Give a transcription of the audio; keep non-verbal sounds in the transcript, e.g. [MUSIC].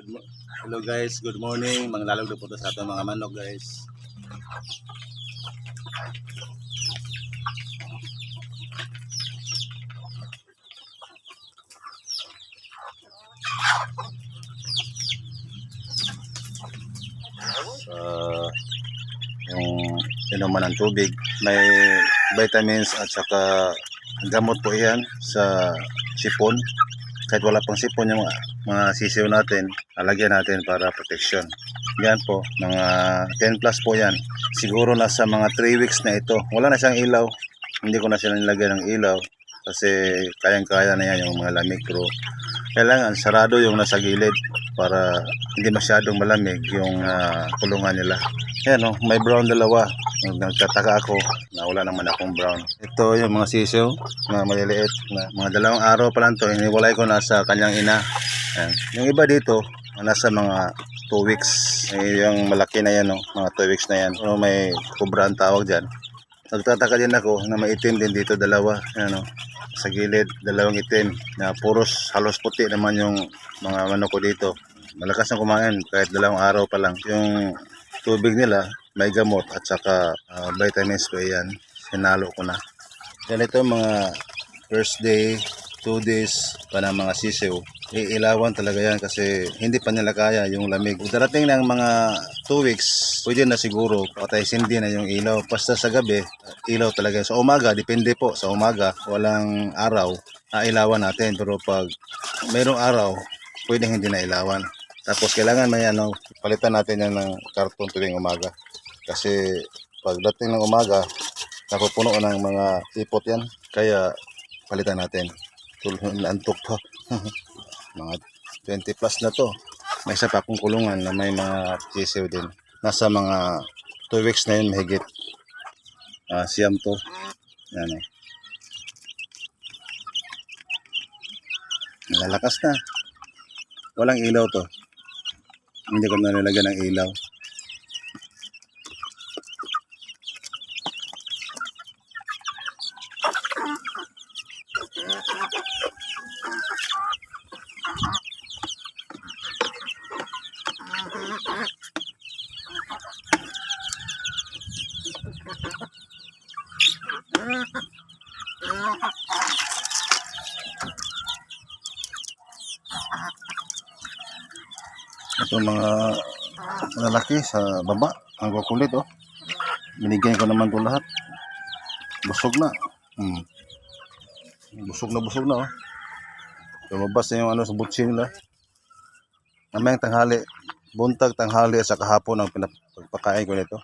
Hello guys, good morning. Manglalog na po sa ating mga manok guys. Sa yung inuman ng tubig, may vitamins at saka gamot po yan sa sipon kahit wala pang sipon yung mga, mga sisiw natin, alagyan natin para protection. Yan po, mga 10 plus po yan. Siguro nasa mga 3 weeks na ito. Wala na siyang ilaw. Hindi ko na siya nilagyan ng ilaw kasi kayang-kaya na yan yung mga lamig pero kailangan sarado yung nasa gilid para hindi masyadong malamig yung ah, kulungan nila. Yan oh, may brown dalawa. Nagtataka ako na wala naman akong brown. Ito yung mga sisiw, mga maliliit. Na, mga dalawang araw pa lang to, iniwalay ko na sa kanyang ina. Yan. Yung iba dito, nasa mga 2 weeks. Eh, yung malaki na yan, oh, mga 2 weeks na yan. O may kubra tawag dyan. Nagtataka din ako na maitim din dito dalawa. Yan, oh, sa gilid, dalawang itim. Na puros halos puti naman yung mga manok ko dito. Malakas na kumain kahit dalawang araw pa lang. Yung tubig nila, may gamot at saka ah, vitamins ko yan. Sinalo ko na. Yan ito mga first day, two days pa ng mga sisiw. Iilawan talaga yan kasi hindi pa nila kaya yung lamig. Darating ng mga 2 weeks, pwede na siguro patay sindi na yung ilaw. Basta sa gabi, ilaw talaga. Sa umaga, depende po. Sa umaga, walang araw, ailawan natin. Pero pag mayroong araw, pwede hindi na ilawan. Tapos kailangan may ano, palitan natin yan ng karton tuwing umaga. Kasi pagdating ng umaga, napupuno ng mga ipot yan. Kaya palitan natin. Tulong antok pa. [LAUGHS] mga 20 plus na to. May isa pa akong kulungan na may mga sisiw din. Nasa mga 2 weeks na yun mahigit. Ah, siyam to. Yan eh. Nalalakas na. Walang ilaw to. Hindi ko na nilagyan ng ilaw. Ito mga lalaki sa baba. Ang kukulit oh. Binigyan ko naman to lahat. Busog na. Hmm. Busog na busog na oh. Lumabas na yung ano sa butsi nila. Mamayang tanghali. Buntag tanghali sa kahapon ang pinapagpakain ko nito.